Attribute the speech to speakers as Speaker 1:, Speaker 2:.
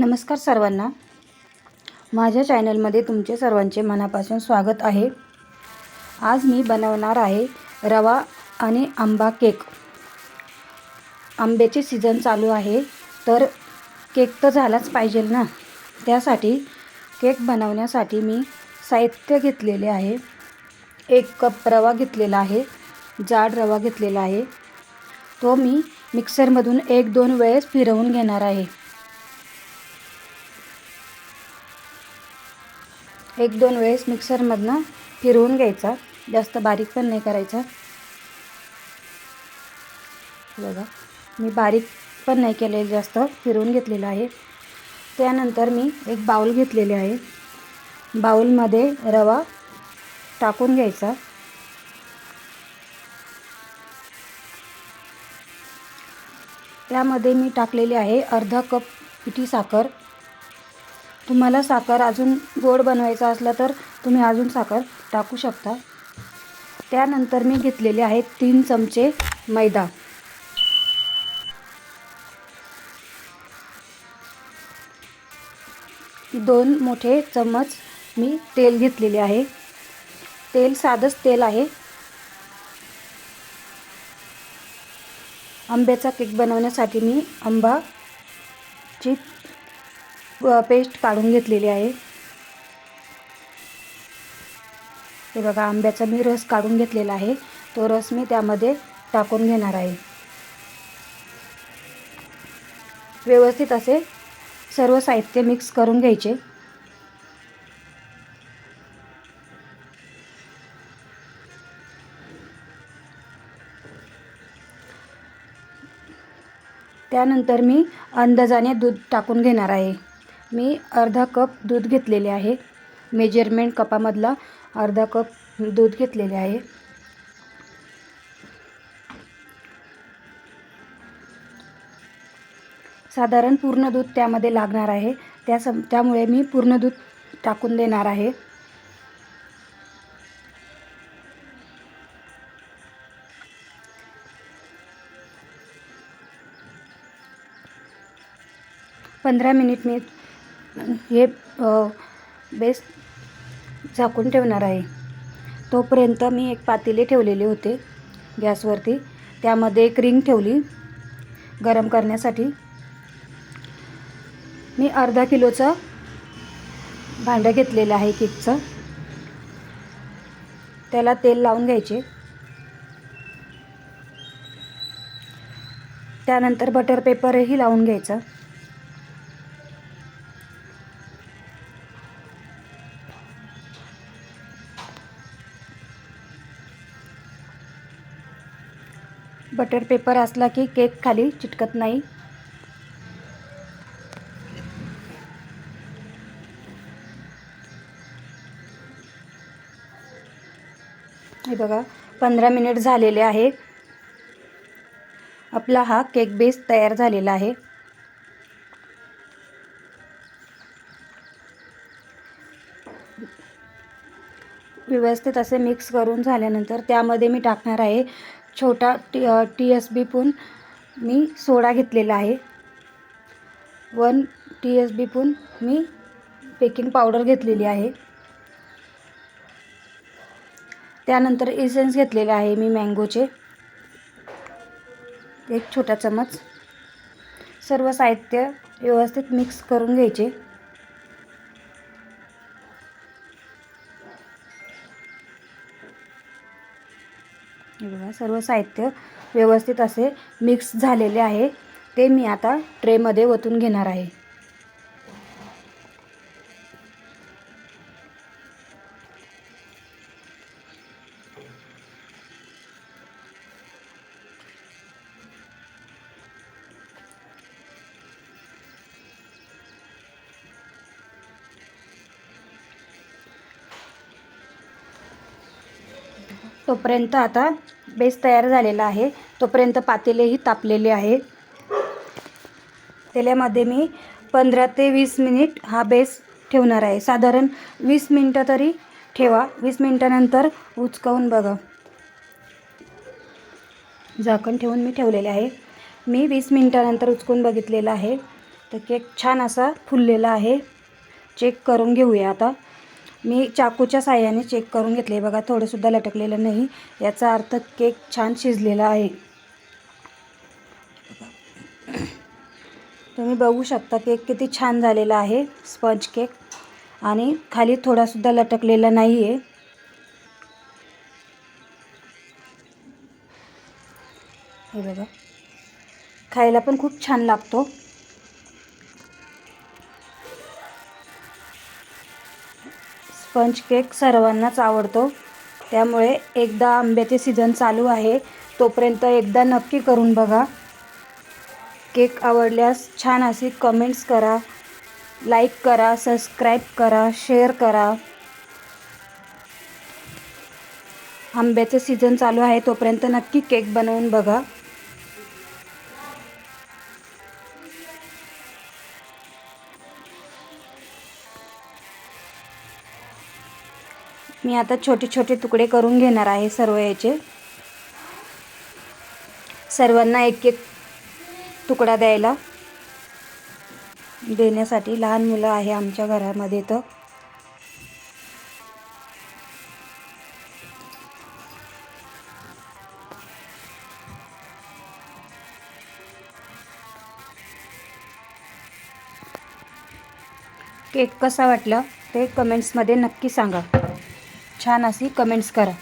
Speaker 1: नमस्कार सर्वांना. माझ्या चॅनलमध्ये तुमचे सर्वांचे मनापासून स्वागत आहे. आज मी बनवणार आहे रवा आणि आंबा केक. आंब्याचे सीझन चालू आहे तर केक तर झालाच पाहिजे ना? त्यासाठी केक बनवण्यासाठी मी साहित्य घेतलेले आहे. एक कप रवा घेतलेला आहे जाड रवा घेतलेला आहे. तो मी मिक्सरमधून एक दोन वेळेस फिरवून घेणार आहे. एक दोन वेळेस मिक्सरमधनं फिरवून घ्यायचा. जास्त बारीक पण नाही करायचा. बघा मी बारीक पण नाही केलेलं जास्त फिरवून घेतलेलं आहे. त्यानंतर मी एक बाऊल घेतलेले आहे. बाऊलमध्ये रवा टाकून घ्यायचा. त्यामध्ये मी टाकलेली आहे अर्धा कप पिठी साखर. तुम्हाला साखर अजून गोड बनवायचा असला तर तुम्ही अजून साखर टाकू शकता. त्यानंतर मी घेतलेले आहेत तीन चमचे मैदा. दोन मोठे चम्मच मी तेल घेतलेले आहे. तेल साधंच तेल आहे. आंब्याचा केक बनवण्यासाठी मी आंबाची पेस्ट काढून घेतलेली आहे. हे बघा आंब्याचा मी रस काढून घेतलेला आहे. तो रस मी त्यामध्ये टाकून घेणार आहे. व्यवस्थित असे सर्व साहित्य मिक्स करून घ्यायचे. त्यानंतर मी अंदाजाने दूध टाकून घेणार आहे. मी अर्धा कप दूध घेतलेले आहे. मेजरमेंट कपामधला अर्धा कप दूध घेतलेले आहे. साधारण पूर्ण दूध त्यामध्ये लागणार आहे. त्या सम त्यामुळे मी पूर्ण दूध टाकून देणार आहे. पंधरा मिनिट मी हे बेस झाकून ठेवणार आहे. तोपर्यंत मी एक पातेले ठेवलेले होते गॅसवरती. त्यामध्ये एक रिंग ठेवली गरम करण्यासाठी. मी अर्धा किलोचं भांडं घेतलेलं आहे केकचं. त्याला तेल लावून घ्यायचे. त्यानंतर बटर पेपरही लावून घ्यायचं. बटर पेपर असला की केक खाली चिटकत नाही. हे बघा पंधरा मिनिट झालेले आहे. आपला हा केक बेस तयार झालेला आहे. व्यवस्थित असे मिक्स करून झाल्यानंतर त्यामध्ये मी टाकणार आहे छोटा टी टी एस बी पून मी सोडा घेतलेला आहे. वन टी एस बी पून मी बेकिंग पावडर घेतलेली आहे. त्यानंतर इसेन्स घेतलेले आहे मी मँगोचे एक छोटा चमच. सर्व साहित्य व्यवस्थित मिक्स करून घ्यायचे. बघा सर्व साहित्य व्यवस्थित असे मिक्स झालेले आहे. ते मी आता ट्रेमध्ये ओतून घेणार आहे. तोपर्यंत आता बेस तयार झालेला आहे. तोपर्यंत पातेलेही तापलेले आहे. तेल्यामध्ये मी पंधरा ते वीस मिनिट हा बेस ठेवणार आहे. साधारण वीस मिनटं तरी ठेवा. वीस मिनटानंतर उचकावून बघा. झाकण ठेवून मी ठेवलेले आहे. मी वीस मिनटानंतर उचकून बघितलेलं आहे. तर केक छान असा फुललेला आहे. चेक करून घेऊया आता. मी चाकूच्या साह्याने चेक करून घेतले. बघा थोडंसुद्धा लटकलेलं नाही. याचा अर्थ केक छान शिजलेला आहे. तुम्ही बघू शकता केक किती छान झालेला आहे स्पंज केक आणि खाली थोडासुद्धा लटकलेला नाही आहे हे बघा. खायला पण खूप छान लागतो. स्पंज केक सर्वांनाच आवडतो. त्यामुळे एकदा आंब्याचे सीझन चालू आहे तोपर्यंत एकदा नक्की करून बघा. केक आवडल्यास छान अशी कमेंट्स करा लाईक करा सबस्क्राईब करा शेअर करा. आंब्याचं सीझन चालू आहे तोपर्यंत नक्की केक बनवून बघा. मी आता छोटे छोटे तुकडे करून घेणार आहे सर्व याचे. सर्वांना एक एक तुकडा द्यायला. देण्यासाठी लहान मुलं आहे आमच्या घरामध्ये तर. केक कसा वाटला ते कमेंट्समध्ये नक्की सांगा. छान अशी कमेंट्स करा.